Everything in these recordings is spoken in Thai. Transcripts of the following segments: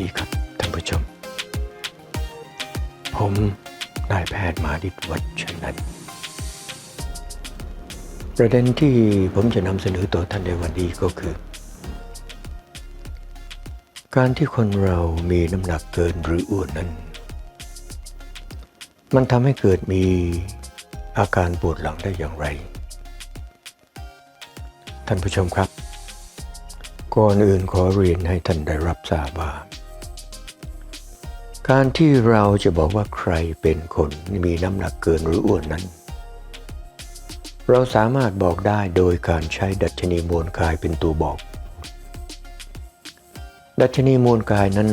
ดีครับท่านผู้ชม ผมนายแพทย์มาดิตวัชนันประเด็นที่ผมจะนำเสนอต่อท่านในวันนี้ก็คือ การที่คนเรามีน้ำหนักเกินหรืออ้วนนั้น มันทำให้เกิดมีอาการปวดหลังได้อย่างไร ท่านผู้ชมครับ ก่อนอื่นขอเรียนให้ท่านได้รับทราบว่า การที่เราจะบอกว่าใครเป็นคนมีน้ำหนักเกินหรืออ้วนนั้น เราสามารถบอกได้โดยการใช้ดัชนีมวลกายเป็นตัวบอก ดัชนีมวลกายนั้น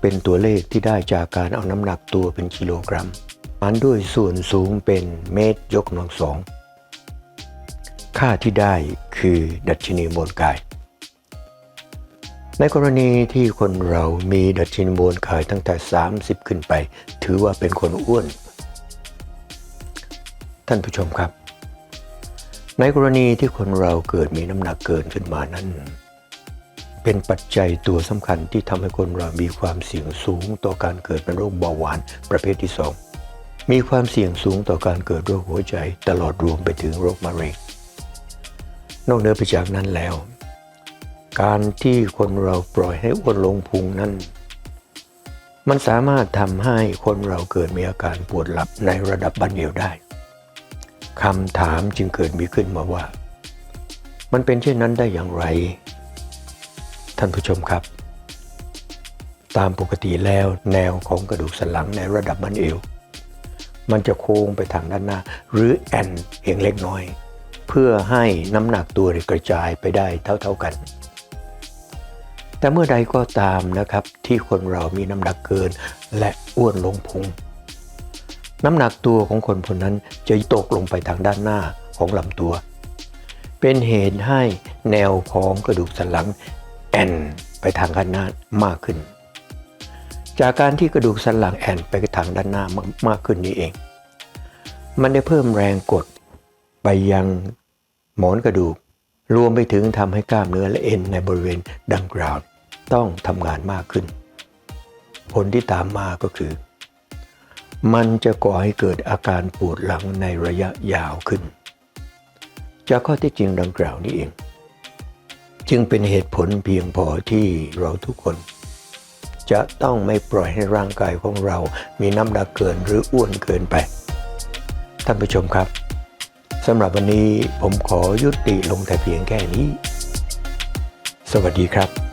เป็นตัวเลขที่ได้จากการเอาน้ำหนักตัวเป็นกิโลกรัมหารด้วยส่วนสูงเป็นเมตรยกกำลังสอง ค่าที่ได้คือดัชนีมวลกาย ในกรณีที่คนเรามีดัชนีมวลกายตั้งแต่ 30 ขึ้นไป ถือว่าเป็นคนอ้วน ท่านผู้ชมครับ ในกรณีที่คนเราเกิดมีน้ำหนักเกินขึ้นมานั้น เป็นปัจจัยตัวสำคัญที่ทำให้คนเรามีความเสี่ยงสูงต่อการเกิดเป็นโรคเบาหวานประเภทที่ 2 มีความเสี่ยงสูงต่อการเกิดโรคหัวใจ ตลอดรวมไปถึงโรคมะเร็งนอกเหนือไปจากนั้นแล้ว การที่คนเราปล่อยให้อ้วนลงพุงนั้น มันสามารถทำให้คนเราเกิดมีอาการปวดหลับในระดับบันเอวได้คำถามจึงเกิดมีขึ้นมาว่า มันเป็นเช่นนั้นได้อย่างไร ท่านผู้ชมครับ ตามปกติแล้วแนวของกระดูกสันหลังในระดับบันเอว มันจะโค้งไปทางด้านหน้า หรือแอนเพียงเล็กน้อย เพื่อให้น้ำหนักตัวกระจายไปได้เท่าๆกัน แต่เมื่อใดก็ตามนะครับที่คนเรามีน้ำหนักเกิน และอ้วนลงพุง น้ำหนักตัวของคนคนนั้นจะตกลงไปทางด้านหน้าของลำตัว เป็นเหตุให้แนวของกระดูกสันหลังแอนไปทางด้านหน้ามากขึ้น จากการที่กระดูกสันหลังแอนไปทางด้านหน้ามากขึ้นนี้เอง มันได้เพิ่มแรงกดไปยังหมอนกระดูกรวมไปถึงทำให้กล้ามเนื้อและเอ็นในบริเวณดังกล่าว ต้องทำงานมากขึ้น ผลที่ตามมาก็คือ มันจะก่อให้เกิดอาการปวดหลังในระยะยาวขึ้น จากข้อที่จริงดังกล่าวนี้เอง จึงเป็นเหตุผลเพียงพอที่เราทุกคน จะต้องไม่ปล่อยให้ร่างกายของเรามีน้ำหนักเกินหรืออ้วนเกินไป ท่านผู้ชมครับสำหรับวันนี้ผมขอยุติลงแต่เพียงแค่นี้ สวัสดีครับ